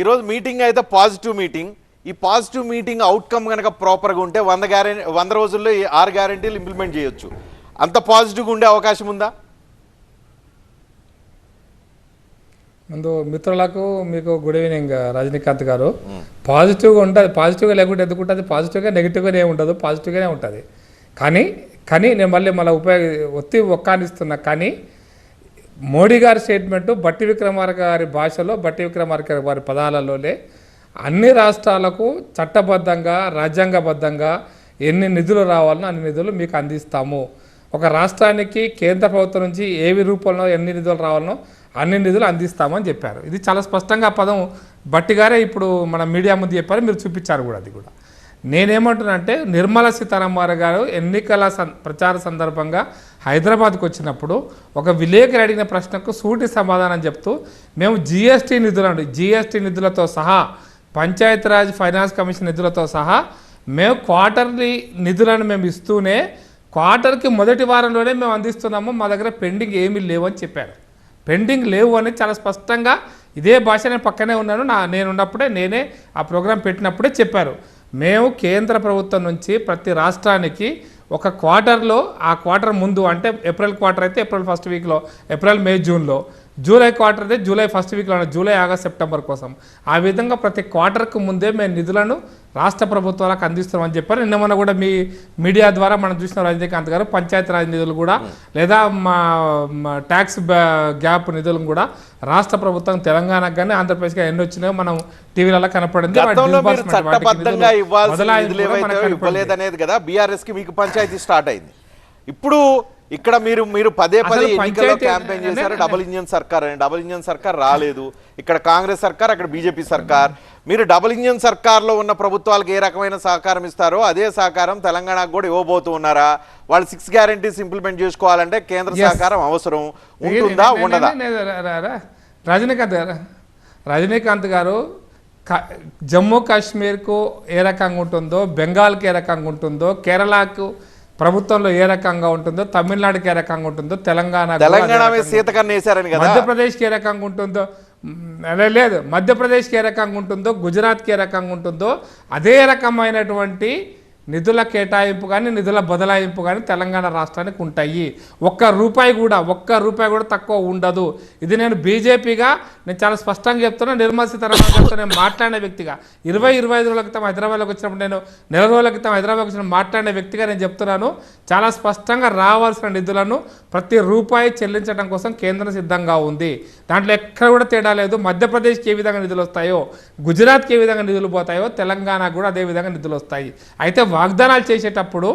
ఈరోజు మీటింగ్ అయితే positive meeting. ఈ పాజిటివ్ మీటింగ్ అవుట్కమ్ కనుక ప్రాపర్గా ఉంటే వంద గ్యారెంటీ వంద రోజుల్లో ఈ ఆరు గ్యారెంటీలు ఇంప్లిమెంట్ చేయొచ్చు. అంత పాజిటివ్గా ఉండే అవకాశం ఉందా? ముందు మిత్రులకు మీకు గుడ్ ఈవినింగ్ రజనీకాంత్ గారు. పాజిటివ్గా ఉంటుంది పాజిటివ్గా లేకుంటే ఎందుకు ఉంటుంది? పాజిటివ్గా నెగిటివ్గానే ఏమి ఉండదు పాజిటివ్గానే ఉంటుంది. కానీ కానీ నేను మళ్ళీ మళ్ళీ ఉపయోగ ఒత్తి ఒక్కానిస్తున్నా కానీ మోడీ గారి స్టేట్మెంట్ బట్టి విక్రమార్క గారి భాషలో బట్టి విక్రమార్క వారి పదాలలోనే అన్ని రాష్ట్రాలకు చట్టబద్ధంగా రాజ్యాంగబద్ధంగా ఎన్ని నిధులు రావాలనో అన్ని నిధులు మీకు అందిస్తాము. ఒక రాష్ట్రానికి కేంద్ర ప్రభుత్వం నుంచి ఏవి రూపంలో ఎన్ని నిధులు రావాలనో అన్ని నిధులు అందిస్తామని చెప్పారు. ఇది చాలా స్పష్టంగా పదం బట్టి గారే ఇప్పుడు మన మీడియా ముందు చెప్పారు మీరు చూపించారు కూడా అది కూడా. నేనేమంటున్నానంటే నిర్మలా సీతారామన్ గారు ఎన్నికల సం- ప్రచార సందర్భంగా హైదరాబాద్కు వచ్చినప్పుడు ఒక విలేకరి అడిగిన ప్రశ్నకు సూటి సమాధానం చెప్తూ మేము జిఎస్టీ నిధులు అండి. జిఎస్టీ నిధులతో సహా పంచాయతీరాజ్ ఫైనాన్స్ కమిషన్ నిధులతో సహా మేము క్వార్టర్లీ నిధులను మేము ఇస్తూనే క్వార్టర్కి మొదటి వారంలోనే మేము అందిస్తున్నాము. మా దగ్గర పెండింగ్ ఏమీ లేవు అని చెప్పారు. పెండింగ్ లేవు అని చాలా స్పష్టంగా ఇదే భాష నేను పక్కనే ఉన్నాను. నా నేను ఉన్నప్పుడే నేనే ఆ ప్రోగ్రాం పెట్టినప్పుడే చెప్పారు. మేము కేంద్ర ప్రభుత్వం నుంచి ప్రతి రాష్ట్రానికి ఒక క్వార్టర్లో ఆ క్వార్టర్ ముందు అంటే ఏప్రిల్ క్వార్టర్ అయితే ఏప్రిల్ ఫస్ట్ వీక్లో ఏప్రిల్ మే జూన్లో జూలై క్వార్టర్ అయితే జూలై ఫస్ట్ వీక్లో జూలై ఆగస్ట్ సెప్టెంబర్ కోసం. ఆ విధంగా ప్రతి క్వార్టర్కు ముందే మేము నిధులను రాష్ట్ర ప్రభుత్వాలకు అందిస్తున్నామని చెప్పారు. నిన్న మొన్న కూడా మీ మీడియా ద్వారా మనం చూసిన రజనీకాంత్ గారు పంచాయతీరాజ్ నిధులు కూడా లేదా మా ట్యాక్స్ గ్యాప్ నిధులను కూడా రాష్ట్ర ప్రభుత్వం తెలంగాణకు కానీ ఆంధ్రప్రదేశ్ కానీ ఎన్ని వచ్చినాయో మనం టీవీలలో కనపడింది. చట్టబద్ధంగా ఇవ్వాల్సిన. ఇవ్వలేదనేది కదా బీఆర్ఎస్కి మీకు పంచాయతీ స్టార్ట్ అయింది. ఇప్పుడు ఇక్కడ మీరు మీరు పదే పదే ఎన్నికల్లో క్యాంపెయిన్ చేశారు. డబుల్ ఇంజన్ సర్కార్ అని. డబుల్ ఇంజన్ సర్కార్ రాలేదు. ఇక్కడ కాంగ్రెస్ సర్కార్ అక్కడ బీజేపీ సర్కార్. మీరు డబుల్ ఇంజన్ సర్కార్లో ఉన్న ప్రభుత్వాలకు ఏ రకమైన సహకారం ఇస్తారో అదే సహకారం తెలంగాణకు కూడా ఇవ్వబోతూ ఉన్నారా? వాళ్ళు సిక్స్ గ్యారంటీస్ ఇంప్లిమెంట్ చేసుకోవాలంటే కేంద్ర. సహకారం అవసరం. ఉంటుందా? ఉండదా. రజనీకాంత్ గారు రజనీకాంత్ గారు జమ్మూ కాశ్మీర్కు ఏ రకంగా ఉంటుందో బెంగాల్కి ఏ రకంగా ఉంటుందో కేరళకు ప్రభుత్వంలో ఏ రకంగా ఉంటుందో తమిళనాడుకి ఏ రకంగా ఉంటుందో తెలంగాణ తెలంగాణ మధ్యప్రదేశ్కి ఏ రకంగా ఉంటుందో లేదు మధ్యప్రదేశ్కి ఏ రకంగా ఉంటుందో గుజరాత్కి ఏ రకంగా ఉంటుందో అదే రకమైనటువంటి నిధుల కేటాయింపు కానీ నిధుల బదలాయింపు కానీ తెలంగాణ రాష్ట్రానికి ఉంటాయి. ఒక్క రూపాయి కూడా ఒక్క రూపాయి కూడా తక్కువ ఉండదు. ఇది నేను బీజేపీగా నేను చాలా స్పష్టంగా చెప్తున్నా నిర్మలా సీతారామన్ గారితో నేను మాట్లాడిన వ్యక్తిగా. ఇరవై ఇరవై ఐదు రోజుల క్రితం హైదరాబాద్లోకి వచ్చినప్పుడు నేను నెల రోజుల క్రితం హైదరాబాద్కి వచ్చిన మాట్లాడిన వ్యక్తిగా నేను చెప్తున్నాను. చాలా స్పష్టంగా రావాల్సిన నిధులను ప్రతి రూపాయి చెల్లించడం కోసం కేంద్రం సిద్ధంగా ఉంది. దాంట్లో ఎక్కడ కూడా తేడా లేదు. మధ్యప్రదేశ్కి ఏ విధంగా నిధులు వస్తాయో గుజరాత్కి ఏ విధంగా నిధులు పోతాయో తెలంగాణకు కూడా అదే విధంగా నిధులు వస్తాయి. అయితే వాగ్దానాలు చేసేటప్పుడు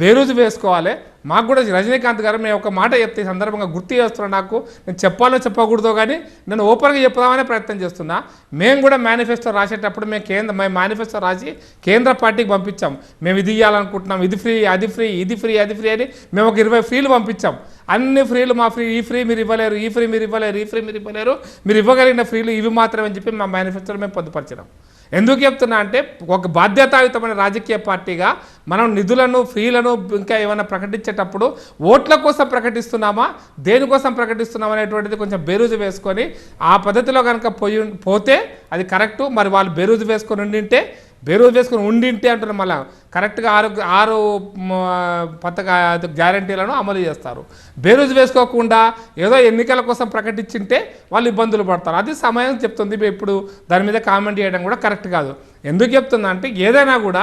బేరుజు వేసుకోవాలి. మాకు కూడా రజనీకాంత్ గారు మేము ఒక మాట చెప్తే ఈ సందర్భంగా గుర్తు చేస్తున్నాను నాకు. నేను చెప్పాలో చెప్పకూడదో కానీ నేను ఓపెన్గా చెప్దామనే ప్రయత్నం చేస్తున్నా. మేము కూడా మేనిఫెస్టో రాసేటప్పుడు మేము కేంద్ర మేము మేనిఫెస్టో రాసి కేంద్ర పార్టీకి పంపించాం. మేము ఇది ఇవ్వాలనుకుంటున్నాం ఇది ఫ్రీ అది ఫ్రీ ఇది ఫ్రీ అది ఫ్రీ అని మేము ఒక ఇరవై ఫ్రీలు పంపించాం. అన్ని ఫ్రీలు మా ఫ్రీ ఈ ఫ్రీ మీరు ఇవ్వలేరు ఈ ఫ్రీ మీరు ఇవ్వలేరు ఈ ఫ్రీ మీరు ఇవ్వలేరు. మీరు ఇవ్వగలిగిన ఫ్రీలు ఇవి మాత్రమే అని చెప్పి మా మేనిఫెస్టోలో మేము పొందుపరిచినాం. ఎందుకు చెప్తున్నా అంటే ఒక బాధ్యతాయుతమైన రాజకీయ పార్టీగా మనం నిధులను ఫ్రీలను ఇంకా ఏమైనా ప్రకటించేటప్పుడు ఓట్ల కోసం ప్రకటిస్తున్నామా దేనికోసం ప్రకటిస్తున్నామా అనేటువంటిది కొంచెం బెరుజు వేసుకొని ఆ పద్ధతిలో కనుక పోయి పోతే అది కరెక్టు. మరి వాళ్ళు బెరుజు వేసుకొని ఉండింటే బేరోజు వేసుకొని ఉండింటే అంటున్నారు మళ్ళీ. కరెక్ట్గా ఆరు ఆరు పథక గ్యారంటీలను అమలు చేస్తారు. బేరోజు వేసుకోకుండా ఏదో ఎన్నికల కోసం ప్రకటించింటే వాళ్ళు ఇబ్బందులు పడతారు. అది సమయం చెప్తుంది. ఇప్పుడు దాని మీద కామెంట్ చేయడం కూడా కరెక్ట్ కాదు. ఎందుకు చెప్తుందంటే అంటే ఏదైనా కూడా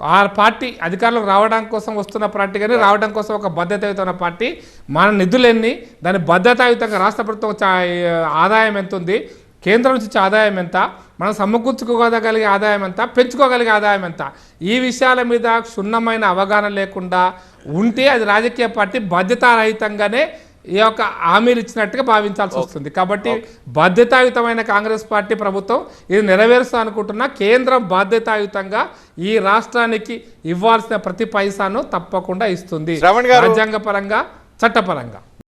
ఆ పార్టీ అధికారంలోకి రావడం కోసం వస్తున్న పార్టీ కానీ రావడం కోసం ఒక బద్ధతయుతమైన పార్టీ మన నిధులన్నీ దాని బాధ్యతాయుతంగా రాష్ట్ర ప్రభుత్వం ఆదాయం ఎంత ఉంది కేంద్రం నుంచి వచ్చే ఆదాయం ఎంత? మనం సమకూర్చుకోగలిగే ఆదాయం ఎంత? పెంచుకోగలిగే ఆదాయం ఎంత? ఈ విషయాల మీద క్షుణ్ణమైన అవగాహన లేకుండా ఉంటే అది రాజకీయ పార్టీ బాధ్యతారహితంగానే ఈ యొక్క హామీలు ఇచ్చినట్టుగా భావించాల్సి వస్తుంది. కాబట్టి బాధ్యతాయుతమైన కాంగ్రెస్ పార్టీ ప్రభుత్వం ఇది నెరవేరుస్తా అనుకుంటున్నా. కేంద్రం బాధ్యతాయుతంగా ఈ రాష్ట్రానికి ఇవ్వాల్సిన ప్రతి పైసాను తప్పకుండా ఇస్తుంది. శ్రవణ్ గారు- రాజ్యాంగపరంగా చట్టపరంగా.